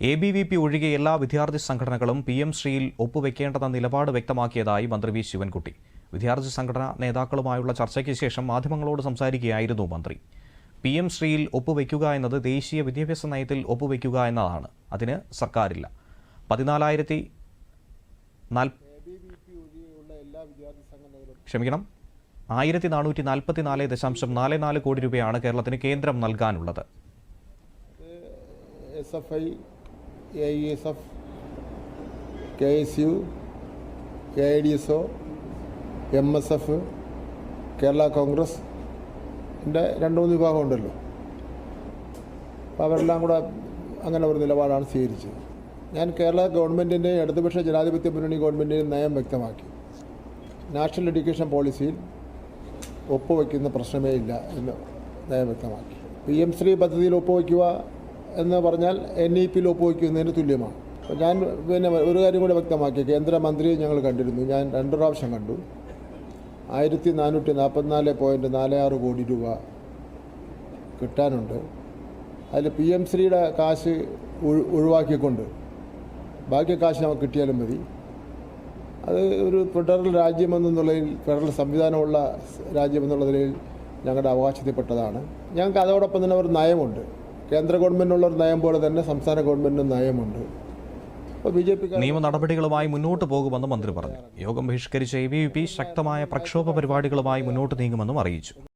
A B V P ഒഴികെ എല്ലാ വിദ്യാർത്ഥി സംഘടനകളും പി എം ശ്രീയിൽ ഒപ്പുവെക്കേണ്ടെന്ന നിലപാട് വ്യക്തമാക്കിയതായി മന്ത്രി വി ശിവൻകുട്ടി. വിദ്യാർത്ഥി സംഘടനാ നേതാക്കളുമായുള്ള ചർച്ചയ്ക്ക് ശേഷം മാധ്യമങ്ങളോട് സംസാരിക്കുകയായിരുന്നു മന്ത്രി. പി എം ശ്രീയിൽ ഒപ്പുവെക്കുക എന്നത് ദേശീയ വിദ്യാഭ്യാസ നയത്തിൽ ഒപ്പുവെക്കുക എന്നതാണ്. അതിന് സർക്കാരില്ല. പതിനാലായിരത്തി ക്ഷമിക്കണം ആയിരത്തി നാനൂറ്റി നാൽപ്പത്തി നാല് ദശാംശം നാല് നാല് കോടി രൂപയാണ് കേരളത്തിന് കേന്ദ്രം നൽകാനുള്ളത്. S F I A I S F K S U K I D S O M S F Kerala Congress എന്റെ രണ്ട് മൂന്ന് വിഭാഗം ഉണ്ടല്ലോ. അപ്പോൾ അവരെല്ലാം കൂടെ അങ്ങനെ ഒരു നിലപാടാണ് സ്വീകരിച്ചത്. ഞാൻ കേരള ഗവൺമെന്റിന്റെ ഇടതുപക്ഷ ജനാധിപത്യ മുന്നണി ഗവൺമെന്റിന്റെ നയം വ്യക്തമാക്കി. നാഷണൽ എഡ്യൂക്കേഷൻ പോളിസിയിൽ ഒപ്പുവയ്ക്കുന്ന പ്രശ്നമേ ഇല്ല എന്ന് നയം വ്യക്തമാക്കി. പി എം ശ്രീ പദ്ധതിയിൽ ഒപ്പുവയ്ക്കുക എന്ന് പറഞ്ഞാൽ എൻ ഇ പിയിൽ ഒപ്പുവയ്ക്കുന്നതിന് തുല്യമാണ്. അപ്പോൾ ഞാൻ പിന്നെ ഒരു കാര്യം കൂടി വ്യക്തമാക്കി. കേന്ദ്രമന്ത്രിയെ ഞങ്ങൾ കണ്ടിരുന്നു. ഞാൻ രണ്ട് പ്രാവശ്യം കണ്ടു. ആയിരത്തി നാനൂറ്റി നാൽപ്പത്തിനാല് പോയിന്റ് നാല് ആറ് കോടി രൂപ കിട്ടാനുണ്ട്. അതിൽ പി എം ശ്രീയുടെ കാശ് ഒഴി- ഒഴിവാക്കിക്കൊണ്ട് ബാക്കി കാശ് നമുക്ക് കിട്ടിയാലും മതി. അത് ഒരു ഫെഡറൽ രാജ്യമെന്നുള്ളതിൽ ഫെഡറൽ സംവിധാനമുള്ള രാജ്യമെന്നുള്ള നിലയിൽ ഞങ്ങളുടെ അവകാശത്തിൽപ്പെട്ടതാണ്. ഞങ്ങൾക്ക് അതോടൊപ്പം തന്നെ ഒരു നയമുണ്ട്. കേന്ദ്ര ഗവൺമെന്റിനുള്ള ഒരു നയം പോലെ തന്നെ സംസ്ഥാന ഗവൺമെന്റിന് നയമുണ്ട്. നിയമ നടപടികളുമായി മുന്നോട്ട് പോകുമെന്ന് മന്ത്രി പറഞ്ഞു. യോഗം ബഹിഷ്കരിച്ച എ ശക്തമായ പ്രക്ഷോഭ പരിപാടികളുമായി മുന്നോട്ട് നീങ്ങുമെന്നും അറിയിച്ചു.